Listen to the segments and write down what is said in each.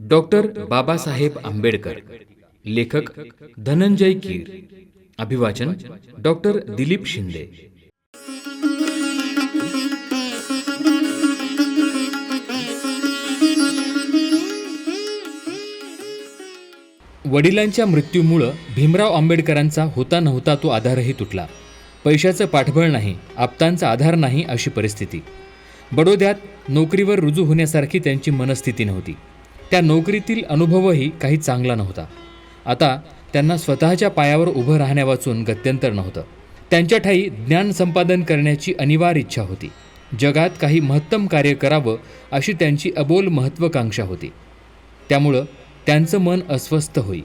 Doctor Babasaheb Ambedkar लेखक धनंजय कीर अभिवाचन doctor Dilip Shinde. वडिलांच्या मृत्यूमुळं भीमराव आंबेडकरांचा होता नव्हता तो आधारही तुटला. पैशाचं पाठबळ नाही आप्तांचा आधार नाही अशी परिस्थिती. बडोद्यात नोकरीवर रुजू होण्यासारखी त्यांची मनस्थिती नव्हती. त्या नोकरीतील अनुभवही काही चांगला नव्हता. आता त्यांना स्वतःच्या पायावर उभं राहण्यावाचून गत्यंतर नव्हतं. त्यांच्या ठाई ज्ञान संपादन करण्याची अनिवार्य इच्छा होती. जगात काही महत्तम कार्य करावं अशी त्यांची अबोल महत्त्वाकांक्षा होती. त्यामुळं त्यांचं मन अस्वस्थ होई.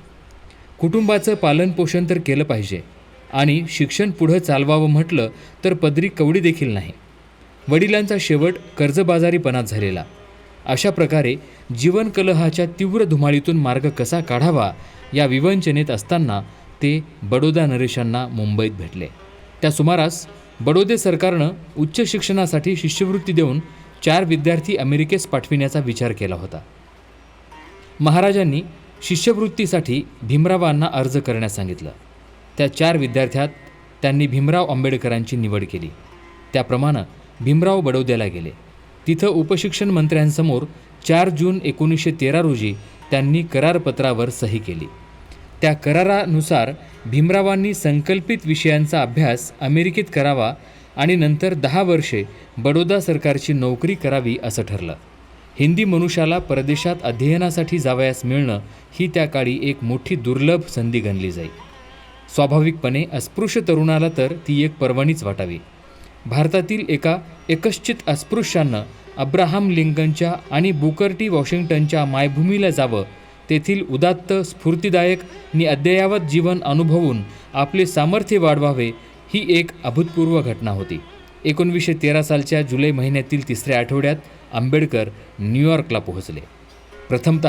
कुटुंबाचं पालनपोषण तर केलं पाहिजे आणि शिक्षण पुढं चालवावं म्हटलं तर पदरी कवडी देखील नाही. वडिलांचा शेवट कर्जबाजारीपणात झालेला. अशा प्रकारे जीवनकलहाच्या तीव्र धुमाळीतून मार्ग कसा काढावा या विवंचनेत असताना ते बडोदा नरेशांना मुंबईत भेटले. त्या सुमारास बडोदे सरकारनं उच्च शिक्षणासाठी शिष्यवृत्ती देऊन चार विद्यार्थी अमेरिकेस पाठविण्याचा विचार केला होता. महाराजांनी शिष्यवृत्तीसाठी भीमरावांना अर्ज करण्यास सांगितलं. त्या चार विद्यार्थ्यात त्यांनी भीमराव आंबेडकरांची निवड केली. त्याप्रमाणे भीमराव बडोद्याला गेले. तिथं उपशिक्षण मंत्र्यांसमोर चार जून एकोणीसशे तेरा रोजी त्यांनी करारपत्रावर सही केली. त्या करारानुसार भीमरावांनी संकल्पित विषयांचा अभ्यास अमेरिकेत करावा आणि नंतर दहा वर्षे बडोदा सरकारची नोकरी करावी असं ठरलं. हिंदी मनुष्याला परदेशात अध्ययनासाठी जावयास मिळणं ही त्या काळी एक मोठी दुर्लभ संधी गणली जाई. स्वाभाविकपणे अस्पृश्य तरुणाला तर ती एक पर्वणीच वाटावी. भारतातील एका एकश्चित अस्पृश्यानं अब्राहम लिंकनच्या आणि बुकर टी वॉशिंग्टनच्या मायभूमीला जावं. तेथील उदात्त स्फूर्तिदायक आणि अद्ययावत जीवन अनुभवून आपले सामर्थ्य वाढवावे ही एक अभूतपूर्व घटना होती. एकोणवीसशे तेरा सालच्या जुलै महिन्यातील तिसऱ्या आठवड्यात आंबेडकर न्यूयॉर्कला पोहोचले. प्रथमत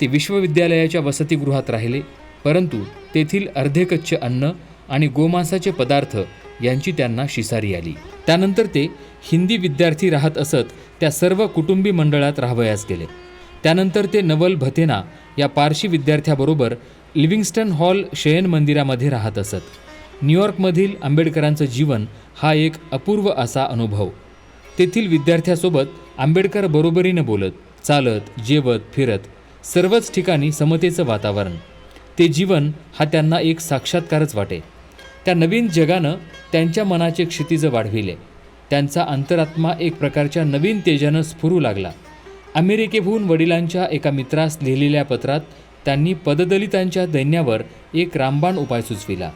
ते विश्वविद्यालयाच्या वसतिगृहात राहिले परंतु तेथील अर्धेकच्चे अन्न आणि गोमांसाचे पदार्थ यांची त्यांना शिसारी आली. त्यानंतर ते हिंदी विद्यार्थी राहत असत त्या सर्व कुटुंबी मंडळात राहावयास गेले. त्यानंतर ते नवल भथेना या पारशी विद्यार्थ्याबरोबर लिव्हिंग्स्टन हॉल शयन मंदिरामध्ये राहत असत. न्यूयॉर्कमधील आंबेडकरांचं जीवन हा एक अपूर्व असा अनुभव. तेथील विद्यार्थ्यासोबत आंबेडकर बरोबरीनं बोलत चालत जेवत फिरत सर्वच ठिकाणी समतेचं वातावरण. ते जीवन हा त्यांना एक साक्षात्कारच वाटे. त्या नवीन जगानं त्यांच्या मनाचे क्षितिजं वाढविले. त्यांचा अंतरात्मा एक प्रकारच्या नवीन तेजानं स्फुरू लागला. अमेरिकेहून वडिलांच्या एका मित्रास लिहिलेल्या पत्रात त्यांनी पददलितांच्या दैन्यावर एक रामबाण उपाय सुचविला.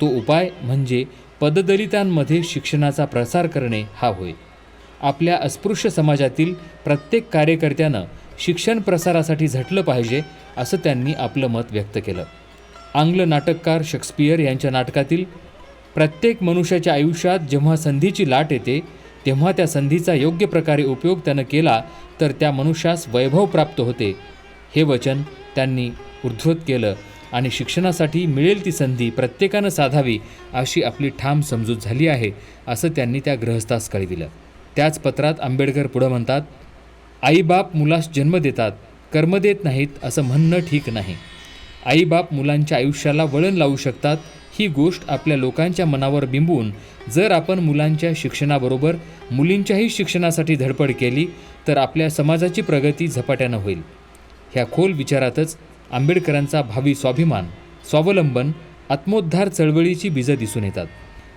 तो उपाय म्हणजे पददलितांमध्ये शिक्षणाचा प्रसार करणे हा होय. आपल्या अस्पृश्य समाजातील प्रत्येक कार्यकर्त्यानं शिक्षण प्रसारासाठी झटलं पाहिजे असं त्यांनी आपलं मत व्यक्त केलं. आंग्ल नाटककार शेक्सपियर यांच्या नाटकातील प्रत्येक मनुष्याच्या आयुष्यात जेव्हा संधीची लाट येते तेव्हा त्या संधीचा योग्य प्रकारे उपयोग त्यानं केला तर त्या मनुष्यास वैभव प्राप्त होते. हे वचन त्यांनी उद्धृत केलं आणि शिक्षणासाठी मिळेल ती संधी प्रत्येकानं साधावी अशी आपली ठाम समजूत झाली आहे असं त्यांनी त्या ग्रहस्थास कळविलं त्याच पत्रात आंबेडकर पुढं म्हणतात आईबाप मुलास जन्म देतात कर्म देत नाहीत असं म्हणणं ठीक नाही. आईबाप मुलांच्या आयुष्याला वळण लावू शकतात ही गोष्ट आपल्या लोकांच्या मनावर बिंबून. जर आपण मुलांच्या शिक्षणाबरोबर मुलींच्याही शिक्षणासाठी धडपड केली तर आपल्या समाजाची प्रगती झपाट्यानं होईल. ह्या खोल विचारातच आंबेडकरांचा भावी स्वाभिमान स्वावलंबन आत्मोद्धार चळवळीची बीजं दिसून येतात.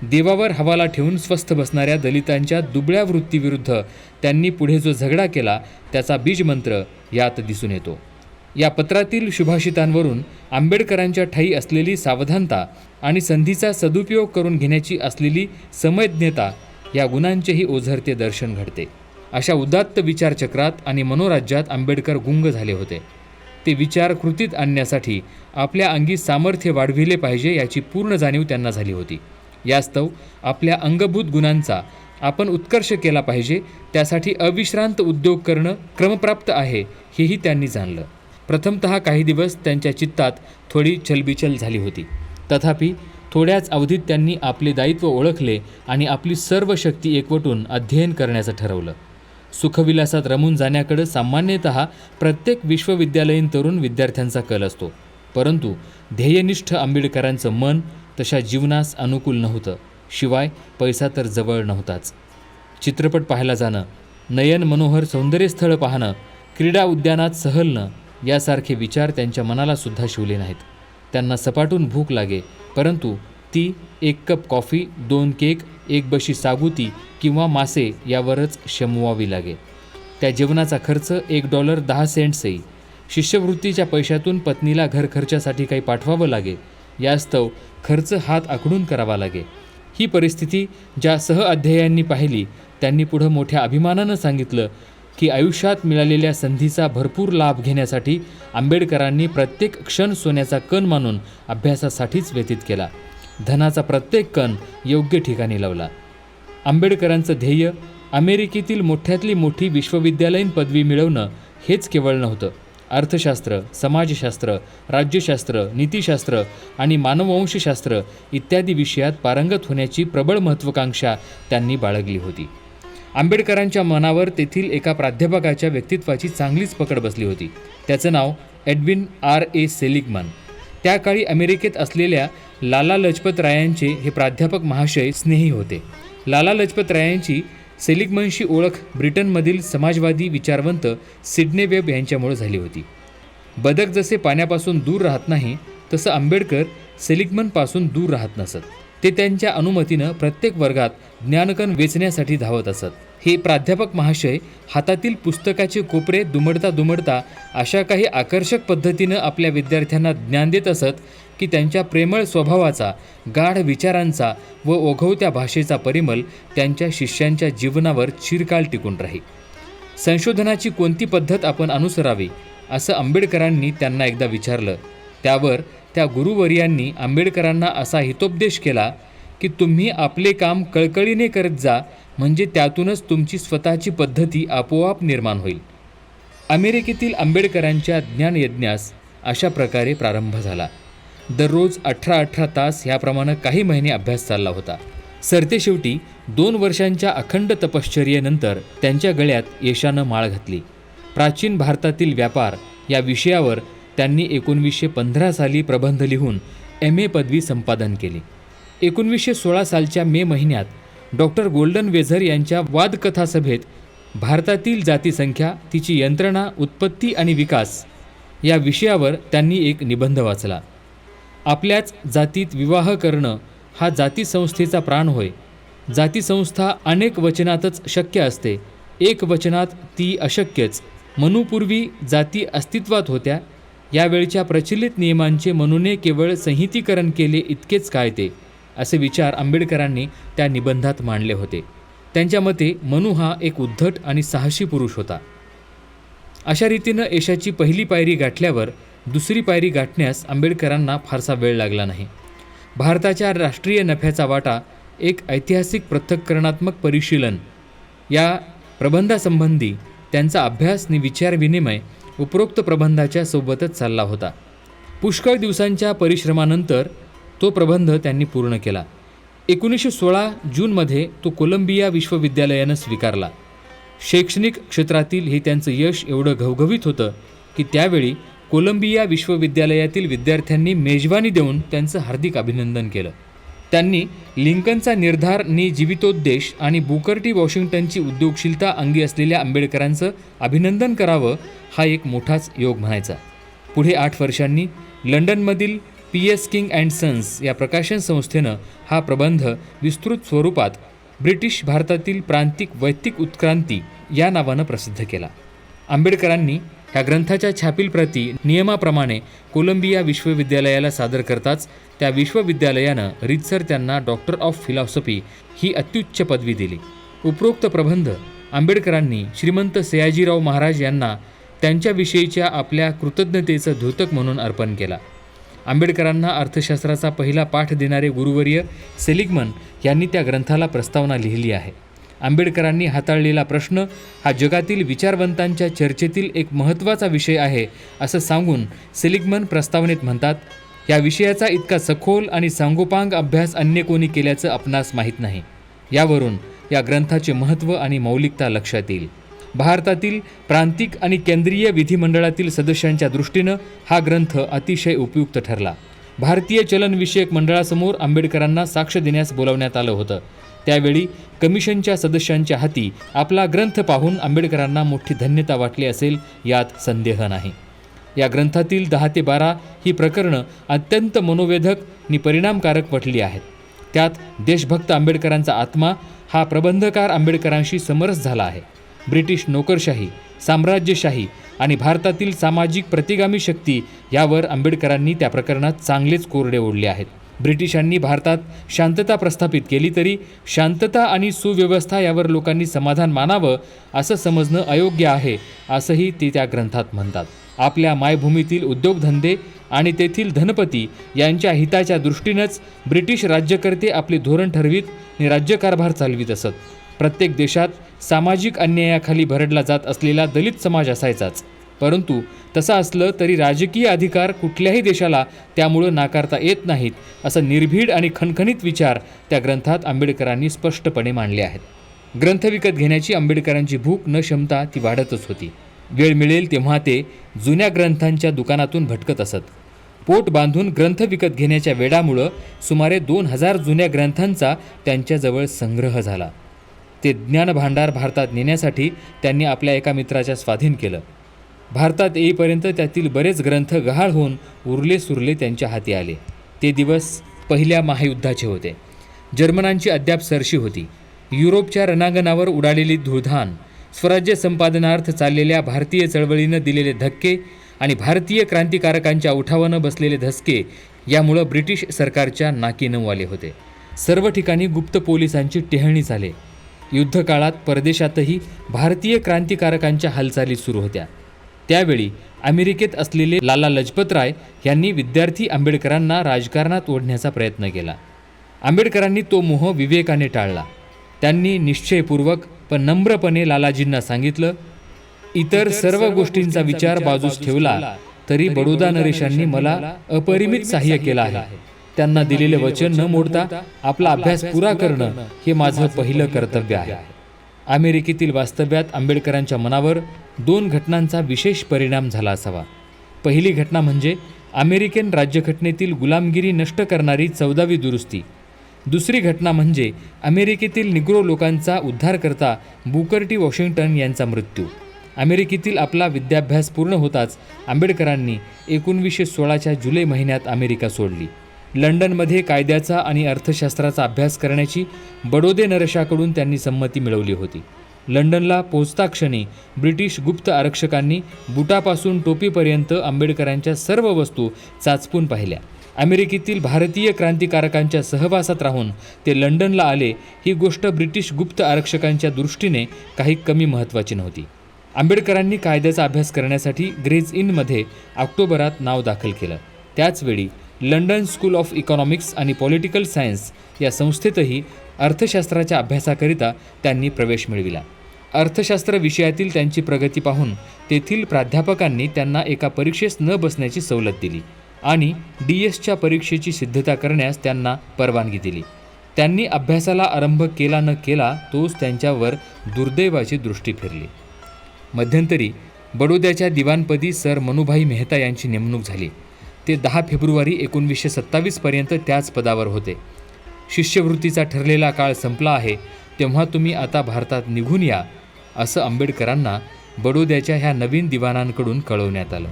देवावर हवाला ठेवून स्वस्थ बसणाऱ्या दलितांच्या दुबळ्या वृत्तीविरुद्ध त्यांनी पुढे जो झगडा केला त्याचा बीजमंत्र यात दिसून येतो. या पत्रातील शुभाषितांवरून आंबेडकरांच्या ठाई असलेली सावधानता आणि संधीचा सदुपयोग करून घेण्याची असलेली समयज्ञता या गुणांचेही ओझरते दर्शन घडते. अशा उदात्त विचारचक्रात आणि मनोराज्यात आंबेडकर गुंग झाले होते. ते विचार कृतीत आणण्यासाठी आपल्या अंगी सामर्थ्य वाढविले पाहिजे याची पूर्ण जाणीव त्यांना झाली होती. यास्तव आपल्या अंगभूत गुणांचा आपण उत्कर्ष केला पाहिजे त्यासाठी अविश्रांत उद्योग करणं क्रमप्राप्त आहे हेही त्यांनी जाणलं. प्रथमत काही दिवस त्यांच्या चित्तात थोडी छलबिछल झाली होती. तथापि थोड्याच अवधीत त्यांनी आपले दायित्व ओळखले आणि आपली सर्व शक्ती एकवटून अध्ययन करण्याचं ठरवलं. सुखविलासात रमून जाण्याकडे सामान्यतः प्रत्येक विश्वविद्यालयीन तरुण विद्यार्थ्यांचा कल असतो. परंतु ध्येयनिष्ठ आंबेडकरांचं मन तशा जीवनास अनुकूल नव्हतं. शिवाय पैसा तर जवळ नव्हताच. चित्रपट पाहायला जाणं नयन मनोहर सौंदर्यस्थळं पाहणं क्रीडा उद्यानात सहलणं यासारखे विचार त्यांच्या मनाला सुद्धा शिवले नाहीत. त्यांना सपाटून भूक लागे परंतु ती एक कप कॉफी दोन केक एक बशी सागुती किंवा मासे यावरच शमवावी लागे. त्या जेवणाचा खर्च एक डॉलर दहा सेंट्सही शिष्यवृत्तीच्या पैशातून पत्नीला घर खर्चासाठी काही पाठवावं लागे यास्तव खर्च हात आखडून करावा लागे. ही परिस्थिती ज्या सहअध्यायांनी पाहिली त्यांनी पुढं मोठ्या अभिमानानं सांगितलं की आयुष्यात मिळालेल्या संधीचा भरपूर लाभ घेण्यासाठी आंबेडकरांनी प्रत्येक क्षण सोन्याचा कण मानून अभ्यासासाठीच व्यतीत केला. धनाचा प्रत्येक कण योग्य ठिकाणी लावला. आंबेडकरांचं ध्येय अमेरिकेतील मोठ्यातली मोठी विश्वविद्यालयीन पदवी मिळवणं हेच केवळ नव्हतं. अर्थशास्त्र समाजशास्त्र राज्यशास्त्र नीतिशास्त्र आणि मानववंशशास्त्र इत्यादी विषयात पारंगत होण्याची प्रबळ महत्त्वाकांक्षा त्यांनी बाळगली होती. आंबेडकरांच्या मनावर तेथील एका प्राध्यापकाच्या व्यक्तित्वाची चांगलीच पकड बसली होती. त्याचं नाव एडविन आर. ए. सेलिगमन. त्या काळी अमेरिकेत असलेल्या लाला लजपत रायांचे हे प्राध्यापक महाशय स्नेही होते. लाला लजपत रायांची सेलिगमनशी ओळख ब्रिटनमधील समाजवादी विचारवंत सिडने वेब यांच्यामुळे झाली होती. बदक जसे पाण्यापासून दूर राहत नाही तसं आंबेडकर सेलिगमनपासून दूर राहत नसत. ते त्यांच्या अनुमतीनं प्रत्येक वर्गात ज्ञानकण वेचण्यासाठी धावत असत. हे प्राध्यापक महाशय हातातील पुस्तकाचे कोपरे दुमडता दुमडता अशा काही आकर्षक पद्धतीनं आपल्या विद्यार्थ्यांना ज्ञान देत असत की त्यांच्या प्रेमळ स्वभावाचा गाढ विचारांचा व ओघवत्या भाषेचा परिमल त्यांच्या शिष्यांच्या जीवनावर चिरकाल टिकून राही संशोधनाची कोणती पद्धत आपण अनुसरावी असं आंबेडकरांनी त्यांना एकदा विचारलं. त्यावर त्या गुरुवर्यांनी आंबेडकरांना असा हितोपदेश केला की तुम्ही आपले काम कळकळीने करत जा म्हणजे त्यातूनच तुमची स्वतःची पद्धती आपोआप निर्माण होईल. अमेरिकेतील आंबेडकरांच्या ज्ञानयज्ञास अशा प्रकारे प्रारंभ झाला. दररोज अठरा अठरा तास ह्याप्रमाणे काही महिने अभ्यास चालला होता. सरतेशेवटी दोन वर्षांच्या अखंड तपश्चर्येनंतर त्यांच्या गळ्यात यशानं माळ घातली. प्राचीन भारतातील व्यापार या विषयावर त्यांनी एकोणवीसशे पंधरा साली प्रबंध लिहून एम ए पदवी संपादन केली. एकोणवीसशे सोळा सालच्या मे महिन्यात डॉक्टर गोल्डन वेझर यांच्या वादकथा सभेत भारतातील जातीसंख्या तिची यंत्रणा उत्पत्ती आणि विकास या विषयावर त्यांनी एक निबंध वाचला. आपल्याच जातीत विवाह करणं हा जातीसंस्थेचा प्राण होय. जातीसंस्था अनेक वचनातच शक्य असते. एक वचनात ती अशक्यच. मनूपूर्वी जाती अस्तित्वात होत्या. यावेळच्या प्रचलित नियमांचे मनूने केवळ संहितीकरण केले इतकेच काय ते? असे विचार आंबेडकरांनी त्या निबंधात मांडले होते. त्यांच्या मते मनू हा एक उद्धट आणि साहसी पुरुष होता. अशा रीतीनं यशाची पहिली पायरी गाठल्यावर दुसरी पायरी गाठण्यास आंबेडकरांना फारसा वेळ लागला नाही. भारताच्या राष्ट्रीय नफ्याचा वाटा एक ऐतिहासिक पृथक्करणात्मक परिशीलन या प्रबंधासंबंधी त्यांचा अभ्यास आणि विचारविनिमय उपरोक्त प्रबंधाच्या सोबतच चालला होता. पुष्कळ दिवसांच्या परिश्रमानंतर तो प्रबंध त्यांनी पूर्ण केला. एकोणीसशे सोळा जूनमध्ये तो कोलंबिया विश्वविद्यालयानं स्वीकारला. शैक्षणिक क्षेत्रातील हे त्यांचं यश एवढं घवघवीत होतं की त्यावेळी कोलंबिया विश्वविद्यालयातील विद्यार्थ्यांनी मेजवानी देऊन त्यांचं हार्दिक अभिनंदन केलं. त्यांनी लिंकनचा निर्धार नि जीवितोद्देश आणि बुकर्टी वॉशिंग्टनची उद्योगशीलता अंगी असलेल्या आंबेडकरांचं अभिनंदन करावं हा एक मोठाच योग म्हणायचा. पुढे आठ वर्षांनी लंडनमधील P S King and Sons या प्रकाशन संस्थेनं हा प्रबंध विस्तृत स्वरूपात ब्रिटिश भारतातील प्रांतिक वैयक्तिक उत्क्रांती या नावानं प्रसिद्ध केला. आंबेडकरांनी ह्या ग्रंथाच्या छापील प्रती नियमाप्रमाणे कोलंबिया विश्वविद्यालयाला सादर करताच त्या विश्वविद्यालयानं रीतसर त्यांना डॉक्टर ऑफ फिलॉसॉफी ही अत्युच्च पदवी दिली. उपरोक्त प्रबंध आंबेडकरांनी श्रीमंत सयाजीराव महाराज यांना त्यांच्याविषयीच्या आपल्या कृतज्ञतेचं द्योतक म्हणून अर्पण केला. आंबेडकरांना अर्थशास्त्राचा पहिला पाठ देणारे गुरुवर्य सेलिगमन यांनी त्या ग्रंथाला प्रस्तावना लिहिली आहे. आंबेडकरांनी हाताळलेला प्रश्न हा जगातील विचारवंतांच्या चर्चेतील एक महत्त्वाचा विषय आहे असं सांगून सेलिगमन प्रस्तावनेत म्हणतात या विषयाचा इतका सखोल आणि सांगोपांग अभ्यास अन्य कोणी केल्याचं आपणास माहीत नाही यावरून या ग्रंथाचे महत्त्व आणि मौलिकता लक्षात येईल. भारतातील प्रांतिक आणि केंद्रीय विधिमंडळातील सदस्यांच्या दृष्टीनं हा ग्रंथ अतिशय उपयुक्त ठरला. भारतीय चलनविषयक मंडळासमोर आंबेडकरांना साक्ष देण्यास बोलावण्यात आलं होतं. त्यावेळी कमिशनच्या सदस्यांच्या हाती आपला ग्रंथ पाहून आंबेडकरांना मोठी धन्यता वाटली असेल यात संदेह नाही. या ग्रंथातील दहा ते बारा ही प्रकरणं अत्यंत मनोवेधक आणि परिणामकारक पटली आहेत. त्यात देशभक्त आंबेडकरांचा आत्मा हा प्रबंधकार आंबेडकरांशी समरस झाला आहे. ब्रिटिश नोकरशाही साम्राज्यशाही आणि भारतातील सामाजिक प्रतिगामी शक्ती यावर आंबेडकरांनी त्या प्रकरणात चांगलेच कोरडे ओढले आहेत. ब्रिटिशांनी भारतात शांतता प्रस्थापित केली तरी शांतता आणि सुव्यवस्था यावर लोकांनी समाधान मानावं असं समजणं अयोग्य आहे असंही ते त्या ग्रंथात म्हणतात. आपल्या मायभूमीतील उद्योगधंदे आणि तेथील धनपती यांच्या हिताच्या दृष्टीनंच ब्रिटिश राज्यकर्ते आपले धोरण ठरवीत आणि राज्यकारभार चालवीत असत. प्रत्येक देशात सामाजिक अन्यायाखाली भरडला जात असलेला दलित समाज असायचाच. परंतु तसं असलं तरी राजकीय अधिकार कुठल्याही देशाला त्यामुळं नाकारता येत नाहीत असं निर्भीड आणि खणखणीत विचार त्या ग्रंथात आंबेडकरांनी स्पष्टपणे मांडले आहेत. ग्रंथ विकत घेण्याची आंबेडकरांची भूक न क्षमता ती वाढतच होती. वेळ मिळेल तेव्हा ते जुन्या ग्रंथांच्या दुकानातून भटकत असत. पोट बांधून ग्रंथ विकत घेण्याच्या वेडामुळं सुमारे दोन हजार जुन्या ग्रंथांचा त्यांच्याजवळ संग्रह झाला. ते ज्ञानभांडार भारतात नेण्यासाठी त्यांनी आपल्या एका मित्राच्या स्वाधीन केलं. भारतात येईपर्यंत त्यातील बरेच ग्रंथ गहाळ होऊन उरले सुरले त्यांच्या हाती आले. ते दिवस पहिल्या महायुद्धाचे होते. जर्मनांची अद्याप सरशी होती. युरोपच्या रणांगणावर उडालेली धुळधाण स्वराज्य संपादनार्थ चाललेल्या भारतीय चळवळीनं दिलेले धक्के आणि भारतीय क्रांतिकारकांच्या उठावानं बसलेले धसके यामुळं ब्रिटिश सरकारच्या नाकी नऊ आले होते. सर्व ठिकाणी गुप्त पोलिसांची टेहळणी झाले. युद्धकाळात परदेशातही भारतीय क्रांतिकारकांच्या हालचाली सुरू होत्या. त्यावेळी अमेरिकेत असलेले लाला लजपतराय यांनी विद्यार्थी आंबेडकरांना राजकारणात ओढण्याचा प्रयत्न केला. आंबेडकरांनी तो मोह विवेकाने टाळला. त्यांनी निश्चयपूर्वक पण नम्रपणे लालाजींना सांगितलं इतर सर्व गोष्टींचा विचार बाजूस ठेवला तरी बडोदा नरेशांनी मला अपरिमित सहाय्य केलं आहे. त्यांना दिलेले वचन न मोडता आपला अभ्यास पुरा करणं हे माझं पहिलं कर्तव्य आहे. अमेरिकेतील वास्तव्यात आंबेडकरांच्या मनावर दोन घटनांचा विशेष परिणाम झाला असावा. पहिली घटना म्हणजे अमेरिकन राज्यघटनेतील गुलामगिरी नष्ट करणारी चौदावी दुरुस्ती. दुसरी घटना म्हणजे अमेरिकेतील निग्रो लोकांचा उद्धारकर्ता करता बुकरटी वॉशिंग्टन यांचा मृत्यू. अमेरिकेतील आपला विद्याभ्यास पूर्ण होताच आंबेडकरांनी एकोणवीसशे सोळाच्या जुलै महिन्यात अमेरिका सोडली. लंडनमध्ये कायद्याचा आणि अर्थशास्त्राचा अभ्यास करण्याची बडोदे नरशाकडून त्यांनी संमती मिळवली होती. लंडनला पोचता क्षणी ब्रिटिश गुप्त आरक्षकांनी बुटापासून टोपीपर्यंत आंबेडकरांच्या सर्व वस्तू चाचपून पाहिल्या. अमेरिकेतील भारतीय क्रांतिकारकांच्या सहवासात राहून ते लंडनला आले ही गोष्ट ब्रिटिश गुप्त आरक्षकांच्या दृष्टीने काही कमी महत्त्वाची नव्हती. आंबेडकरांनी कायद्याचा अभ्यास करण्यासाठी ग्रेज इनमध्ये ऑक्टोबरात नाव दाखल केलं. त्याचवेळी लंडन स्कूल ऑफ इकॉनॉमिक्स आणि पॉलिटिकल सायन्स या संस्थेतही अर्थशास्त्राच्या अभ्यासाकरिता त्यांनी प्रवेश मिळविला. अर्थशास्त्र विषयातील त्यांची प्रगती पाहून तेथील प्राध्यापकांनी त्यांना एका परीक्षेस न बसण्याची सवलत दिली आणि डी एसच्या परीक्षेची सिद्धता करण्यास त्यांना परवानगी दिली. त्यांनी अभ्यासाला आरंभ केला न केला तोच त्यांच्यावर दुर्दैवाची दृष्टी फिरली. मध्यंतरी बडोद्याच्या दिवाणपदी सर मनुभाई मेहता यांची नेमणूक झाली. ते दहा फेब्रुवारी एकोणवीसशे सत्तावीसपर्यंत त्याच पदावर होते. शिष्यवृत्तीचा ठरलेला काळ संपला आहे तेव्हा तुम्ही आता भारतात निघून या असं आंबेडकरांना बडोद्याच्या ह्या नवीन दिवाणांकडून कळवण्यात आलं.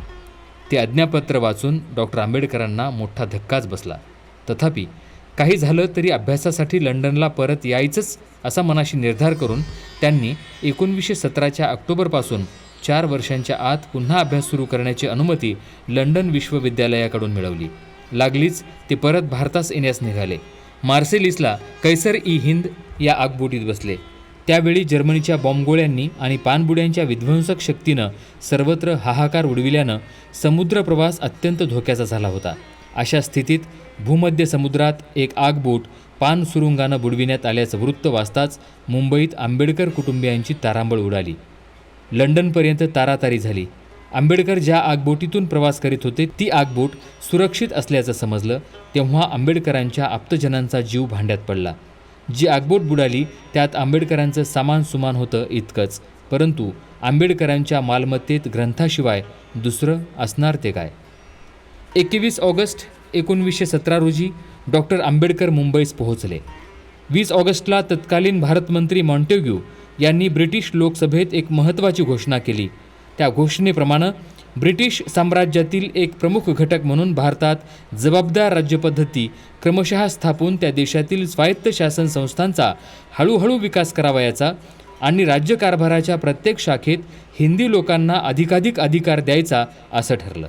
ते आज्ञापत्र वाचून डॉक्टर आंबेडकरांना मोठा धक्काच बसला. तथापि काही झालं तरी अभ्यासासाठी लंडनला परत यायचंच असा मनाशी निर्धार करून त्यांनी एकोणवीसशे सतराच्या ऑक्टोबरपासून चार वर्षांच्या आत पुन्हा अभ्यास सुरू करण्याची अनुमती लंडन विश्वविद्यालयाकडून मिळवली. लागलीच ते परत भारतास येण्यास निघाले. मार्सेलिसला कैसर ई हिंद या आगबोटीत बसले. त्यावेळी जर्मनीच्या बॉम्बगोळ्यांनी आणि पाणबुड्यांच्या विध्वंसक शक्तीनं सर्वत्र हाहाकार उडविल्यानं समुद्र प्रवास अत्यंत धोक्याचा झाला होता. अशा स्थितीत भूमध्य समुद्रात एक आगबोट पान सुरुंगानं बुडविण्यात आल्याचं वृत्त वाचताच मुंबईत आंबेडकर कुटुंबियांची तारांबळ उडाली. लंडनपर्यंत तारातारी झाली. आंबेडकर ज्या आगबोटीतून प्रवास करीत होते ती आगबोट सुरक्षित असल्याचं समजलं तेव्हा आंबेडकरांच्या आप्तजनांचा जीव भांड्यात पडला. जी आगबोट बुडाली त्यात आंबेडकरांचं सामान सुमान होतं इतकंच परंतु आंबेडकरांच्या मालमत्तेत ग्रंथाशिवाय दुसरं असणार ते काय? एकवीस ऑगस्ट एकोणवीसशे सतरा रोजी डॉक्टर आंबेडकर मुंबईस पोहोचले. वीस ऑगस्टला तत्कालीन भारतमंत्री मॉन्टेग्यू यांनी ब्रिटिश लोकसभेत एक महत्त्वाची घोषणा केली. त्या घोषणेप्रमाणे ब्रिटिश साम्राज्यातील एक प्रमुख घटक म्हणून भारतात जबाबदार राज्यपद्धती क्रमशः स्थापून त्या देशातील स्वायत्त शासन संस्थांचा हळूहळू विकास करावयाचा आणि राज्यकारभाराच्या प्रत्येक शाखेत हिंदी लोकांना अधिकाधिक अधिकार द्यायचा असं ठरलं.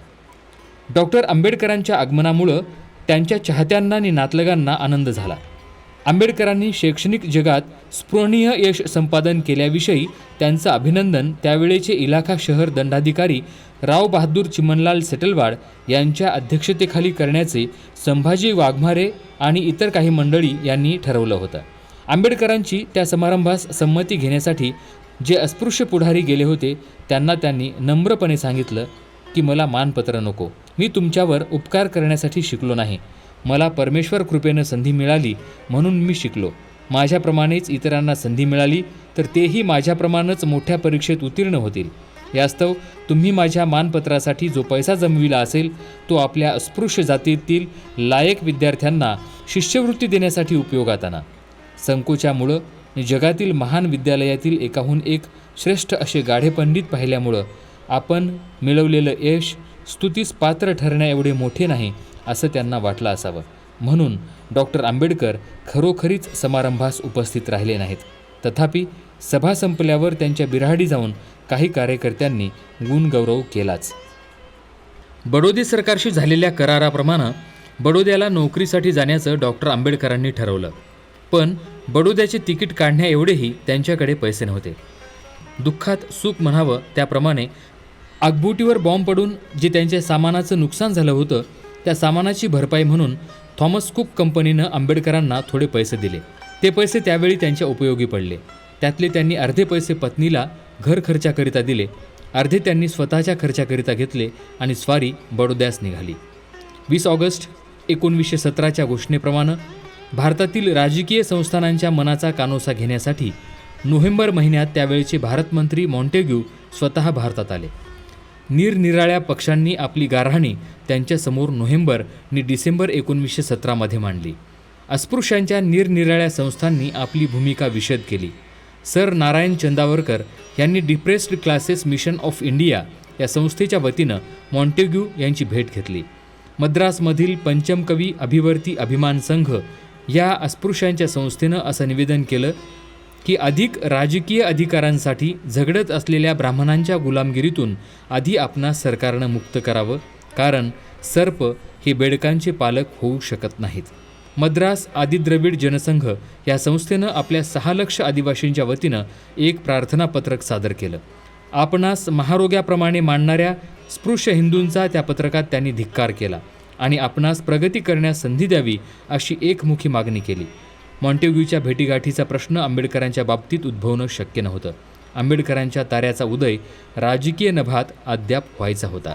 डॉक्टर आंबेडकरांच्या आगमनामुळं त्यांच्या चाहत्यांना आणि नातलगांना आनंद झाला. आंबेडकरांनी शैक्षणिक जगात स्पृहणीय यश संपादन केल्याविषयी त्यांचं अभिनंदन त्यावेळेचे इलाखा शहर दंडाधिकारी राव बहादूर चिमनलाल सेटलवाड यांच्या अध्यक्षतेखाली करण्याचे संभाजी वाघमारे आणि इतर काही मंडळी यांनी ठरवलं होतं. आंबेडकरांची त्या समारंभास संमती घेण्यासाठी जे अस्पृश्य पुढारी गेले होते त्यांना त्यांनी नम्रपणे सांगितलं की मला मानपत्र नको. मी तुमच्यावर उपकार करण्यासाठी शिकलो नाही. मला परमेश्वर कृपेनं संधी मिळाली म्हणून मी शिकलो. माझ्याप्रमाणेच इतरांना संधी मिळाली तर तेही माझ्याप्रमाणेच मोठ्या परीक्षेत उत्तीर्ण होतील. यास्तव तुम्ही माझ्या मानपत्रासाठी जो पैसा जमविला असेल तो आपल्या अस्पृश्य जातीतील लायक विद्यार्थ्यांना शिष्यवृत्ती देण्यासाठी उपयोगात आणा. संकोचामुळं जगातील महान विद्यालयातील एकाहून एक श्रेष्ठ असे गाढे पंडित पाहिल्यामुळं आपण मिळवलेलं यश स्तुतीस पात्र ठरण्याएवढे मोठे नाही असं त्यांना वाटलं असावं. म्हणून डॉक्टर आंबेडकर खरोखरीच समारंभास उपस्थित राहिले नाहीत. तथापि सभा संपल्यावर त्यांच्या बिऱ्हाडी जाऊन काही कार्यकर्त्यांनी गुणगौरव केलाच. बडोदे सरकारशी झालेल्या कराराप्रमाणे बडोद्याला नोकरीसाठी जाण्याचं डॉक्टर आंबेडकरांनी ठरवलं. पण बडोद्याचे तिकीट काढण्या एवढेही त्यांच्याकडे पैसे नव्हते. दुःखात सुख म्हणावं त्याप्रमाणे आगबोटीवर बॉम्ब पडून जे त्यांच्या सामानाचं नुकसान झालं होतं त्या सामानाची भरपाई म्हणून थॉमस कुक कंपनीनं आंबेडकरांना थोडे पैसे दिले. ते पैसे त्यावेळी त्यांच्या उपयोगी पडले. त्यातले त्यांनी अर्धे पैसे पत्नीला घर खर्चाकरिता दिले अर्धे त्यांनी स्वतःच्या खर्चाकरिता घेतले आणि स्वारी बडोद्यास निघाली. वीस ऑगस्ट एकोणवीसशे सतराच्या घोषणेप्रमाणे भारतातील राजकीय संस्थानांच्या मनाचा कानोसा घेण्यासाठी नोव्हेंबर महिन्यात त्यावेळचे भारतमंत्री मॉन्टेग्यू स्वतः भारतात आले. निरनिराळ्या पक्षांनी आपली गारहाणी त्यांच्यासमोर नोव्हेंबर आणि डिसेंबर एकोणीसशे सतरामध्ये मांडली. अस्पृश्यांच्या निरनिराळ्या संस्थांनी आपली भूमिका विशद केली. सर नारायण चंदावरकर यांनी Depressed Classes Mission of India या संस्थेच्या वतीनं मॉन्टेग्यू यांची भेट घेतली. मद्रासमधील पंचमकवी अभिवर्ती अभिमान संघ या अस्पृश्यांच्या संस्थेनं असं निवेदन केलं की अधिक राजकीय अधिकारांसाठी झगडत असलेल्या ब्राह्मणांच्या गुलामगिरीतून आधी आपणास सरकारनं मुक्त करावं कारण सर्प हे बेडकांचे पालक होऊ शकत नाहीत. मद्रास आदिद्रविड जनसंघ या संस्थेनं आपल्या सहा लक्ष आदिवासींच्या वतीनं एक प्रार्थनापत्रक सादर केलं. आपणास महारोग्याप्रमाणे मांडणाऱ्या स्पृश्य हिंदूंचा त्या पत्रकात त्यांनी धिक्कार केला आणि आपणास प्रगती करण्यास संधी द्यावी अशी एकमुखी मागणी केली. मॉन्टेग्यूच्या भेटीगाठीचा प्रश्न आंबेडकरांच्या बाबतीत उद्भवणं शक्य नव्हतं. आंबेडकरांच्या ताऱ्याचा उदय राजकीय नभात अद्याप व्हायचा होता.